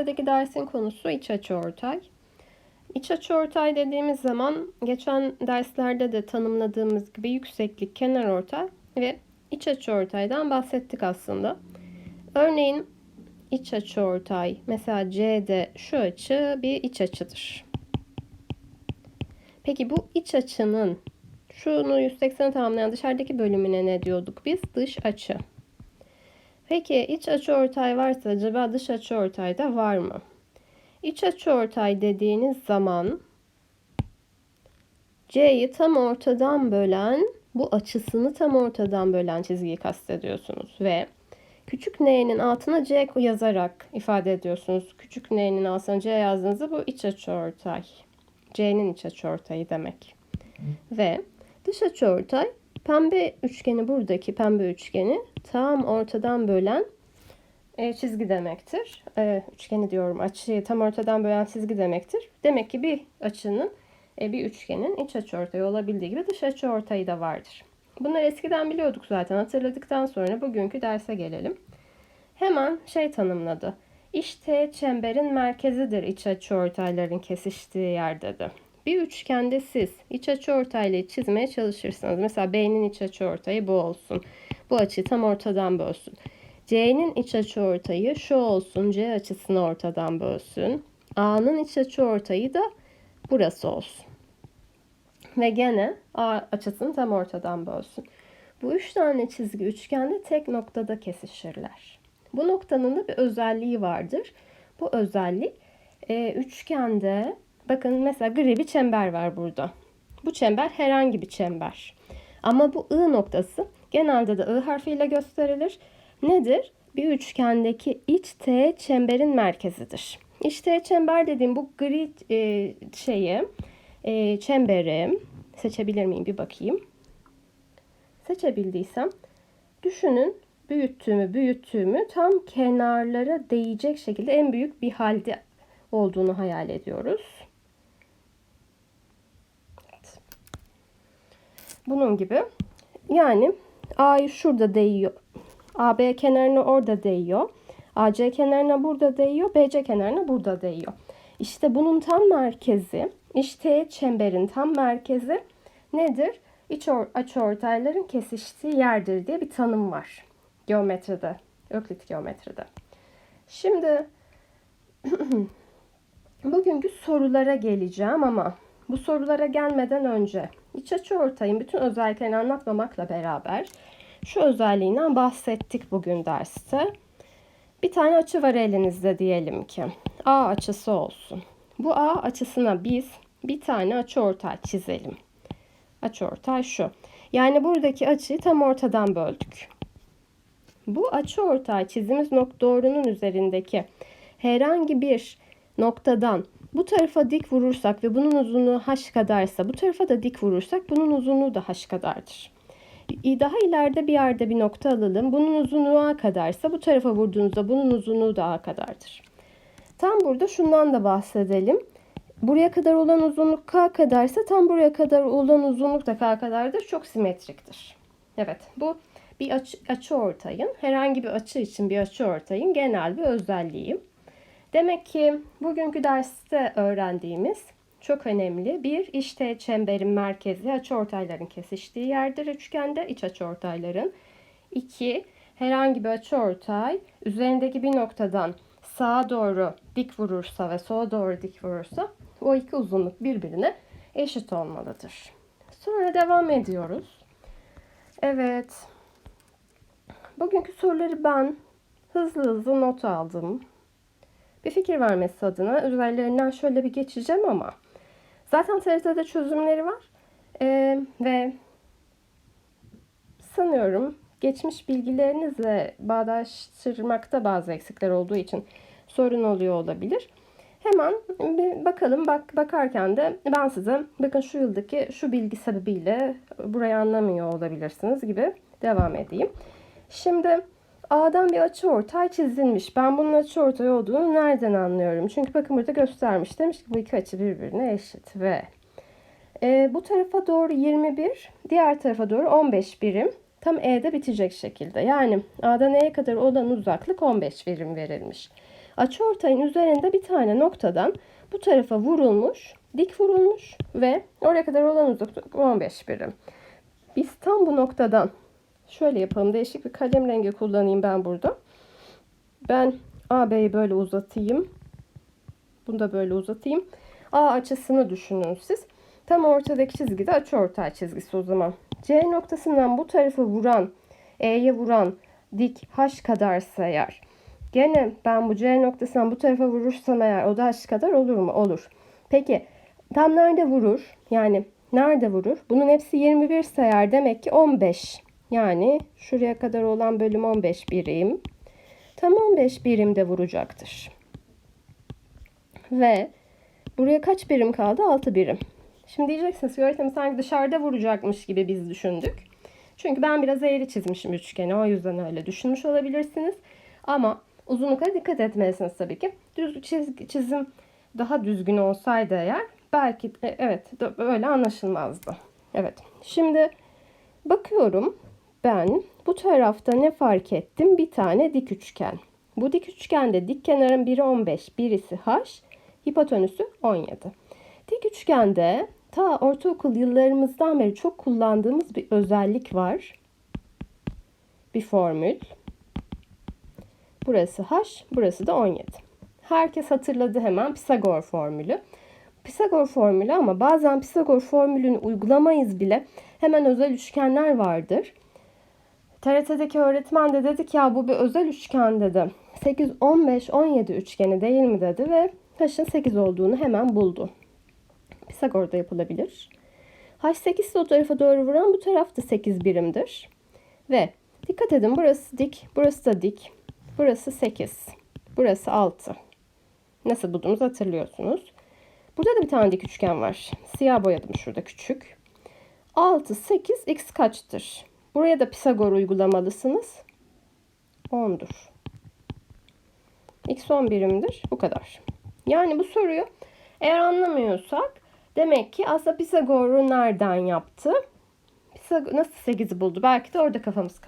Buradaki dersin konusu iç açıortay. İç açıortay dediğimiz zaman geçen derslerde de tanımladığımız gibi yükseklik, kenarortay ve iç açıortaydan bahsettik aslında. Örneğin iç açıortay mesela CD şu açı bir iç açıdır. Peki bu iç açının şunu 180 tamamlayan dışarıdaki bölümüne ne diyorduk biz? Dış açı. Peki iç açıortay varsa acaba dış açıortay da var mı? İç açıortay dediğiniz zaman C'yi tam ortadan bölen, bu açısını tam ortadan bölen çizgiyi kastediyorsunuz ve küçük n'nin altına C yazarak ifade ediyorsunuz. Küçük n'nin altına C yazdığınızda bu iç açıortay. C'nin iç açıortayı demek. Ve dış açıortay pembe üçgeni buradaki pembe üçgeni tam ortadan bölen e, çizgi demektir. E, üçgeni diyorum açıyı tam ortadan bölen çizgi demektir. Demek ki bir açının e, bir üçgenin iç açıortayı olabildiği gibi dış açıortayı da vardır. Bunları eskiden biliyorduk zaten. Hatırladıktan sonra bugünkü derse gelelim. Hemen şey tanımladı. İşte çemberin merkezidir iç açıortayların kesiştiği yer dedi. Bir üçgende siz iç açıortayla çizmeye çalışırsanız mesela B'nin iç açıortayı bu olsun. Bu açıyı tam ortadan bölsün. C'nin iç açıortayı şu olsun. C açısını ortadan bölsün. A'nın iç açıortayı da burası olsun. Ve gene A açısını tam ortadan bölsün. Bu üç tane çizgi üçgende tek noktada kesişirler. Bu noktanın da bir özelliği vardır. Bu özellik e, üçgende bakın mesela gri bir çember var burada. Bu çember herhangi bir çember. Ama bu I noktası genelde de I harfiyle gösterilir. Nedir? Bir üçgendeki iç T çemberin merkezidir. İç T çember dediğim bu gri e, şeyi, e, çemberi seçebilir miyim bir bakayım. Seçebildiysem düşünün büyüttüğümü büyüttüğümü tam kenarlara değecek şekilde en büyük bir halde olduğunu hayal ediyoruz. Evet. Bunun gibi yani A'yı şurada değiyor. AB kenarına orada değiyor. AC kenarına burada değiyor. BC kenarına burada değiyor. İşte bunun tam merkezi, işte çemberin tam merkezi nedir? İç or açıortayların kesiştiği yerdir diye bir tanım var. Geometride, Öklit geometride. Şimdi bugünkü sorulara geleceğim ama bu sorulara gelmeden önce iç açıortayın bütün özelliklerini anlatmamakla beraber şu özelliğinden bahsettik bugün derste. Bir tane açı var elinizde diyelim ki. A açısı olsun. Bu A açısına biz bir tane açıortay çizelim. Açıortay şu. Yani buradaki açıyı tam ortadan böldük. Bu açıortay çizdiğimiz nokta doğrunun üzerindeki herhangi bir noktadan bu tarafa dik vurursak ve bunun uzunluğu h kadarsa bu tarafa da dik vurursak bunun uzunluğu da h kadardır. Daha ileride bir yerde bir nokta alalım. Bunun uzunluğu a kadarsa bu tarafa vurduğunuzda bunun uzunluğu da a kadardır. Tam burada şundan da bahsedelim. Buraya kadar olan uzunluk k kadarsa tam buraya kadar olan uzunluk da k kadardır. Çok simetriktir. Evet bu bir açı, açı ortayın herhangi bir açı için bir açı ortayın genel bir özelliği. Demek ki bugünkü derste öğrendiğimiz çok önemli. Bir, işte çemberin merkezi açıortayların kesiştiği yerdir üçgende iç açıortayların. İki, herhangi bir açıortay üzerindeki bir noktadan sağa doğru dik vurursa ve sola doğru dik vurursa o iki uzunluk birbirine eşit olmalıdır. Sonra devam ediyoruz. Evet. Bugünkü soruları ben hızlı hızlı not aldım. Bir fikir vermesi adına üzerlerinden şöyle bir geçeceğim ama zaten TRT'de çözümleri var. Ee, ve sanıyorum geçmiş bilgilerinizle bağdaştırmakta bazı eksikler olduğu için sorun oluyor olabilir. Hemen bir bakalım bak bakarken de ben size bakın şu yıldaki şu bilgi sebebiyle burayı anlamıyor olabilirsiniz gibi devam edeyim. Şimdi A'dan bir açı ortay çizilmiş. Ben bunun açı ortay olduğunu nereden anlıyorum? Çünkü bakın burada göstermiş. Demiş ki bu iki açı birbirine eşit ve e, bu tarafa doğru 21, diğer tarafa doğru 15 birim. Tam E'de bitecek şekilde. Yani A'dan E'ye kadar olan uzaklık 15 birim verilmiş. Açıortayın üzerinde bir tane noktadan bu tarafa vurulmuş, dik vurulmuş ve oraya kadar olan uzaklık 15 birim. Biz tam bu noktadan şöyle yapalım. Değişik bir kalem rengi kullanayım ben burada. Ben AB'yi böyle uzatayım. Bunu da böyle uzatayım. A açısını düşünün siz. Tam ortadaki çizgi de açıortay çizgisi o zaman. C noktasından bu tarafa vuran, E'ye vuran dik H kadarsa eğer. Gene ben bu C noktasından bu tarafa vurursam eğer o da H kadar olur mu? Olur. Peki tam nerede vurur? Yani nerede vurur? Bunun hepsi 21 sayar demek ki 15. Yani şuraya kadar olan bölüm 15 birim. Tam 15 birimde vuracaktır. Ve buraya kaç birim kaldı? 6 birim. Şimdi diyeceksiniz ki öğretmenim sanki dışarıda vuracakmış gibi biz düşündük. Çünkü ben biraz eğri çizmişim üçgeni. O yüzden öyle düşünmüş olabilirsiniz. Ama uzunluklara dikkat etmelisiniz tabii ki. Düz çizgi, çizim daha düzgün olsaydı eğer belki e, evet böyle anlaşılmazdı. Evet. Şimdi bakıyorum ben bu tarafta ne fark ettim? Bir tane dik üçgen. Bu dik üçgende dik kenarın biri 15, birisi h, hipotenüsü 17. Dik üçgende ta ortaokul yıllarımızdan beri çok kullandığımız bir özellik var. Bir formül. Burası h, burası da 17. Herkes hatırladı hemen Pisagor formülü. Pisagor formülü ama bazen Pisagor formülünü uygulamayız bile. Hemen özel üçgenler vardır. TRT'deki öğretmen de dedi ki ya bu bir özel üçgen dedi. 8, 15, 17 üçgeni değil mi dedi ve H'ın 8 olduğunu hemen buldu. Pisagor'da yapılabilir. H8 ise o tarafa doğru vuran bu taraf da 8 birimdir. Ve dikkat edin burası dik, burası da dik. Burası 8, burası 6. Nasıl bulduğumuzu hatırlıyorsunuz. Burada da bir tane dik üçgen var. Siyah boyadım şurada küçük. 6, 8, x kaçtır? Buraya da Pisagor uygulamalısınız. 10'dur. X 10 birimdir. Bu kadar. Yani bu soruyu eğer anlamıyorsak demek ki aslında Pisagor'u nereden yaptı? Pisagor nasıl 8'i buldu? Belki de orada kafamız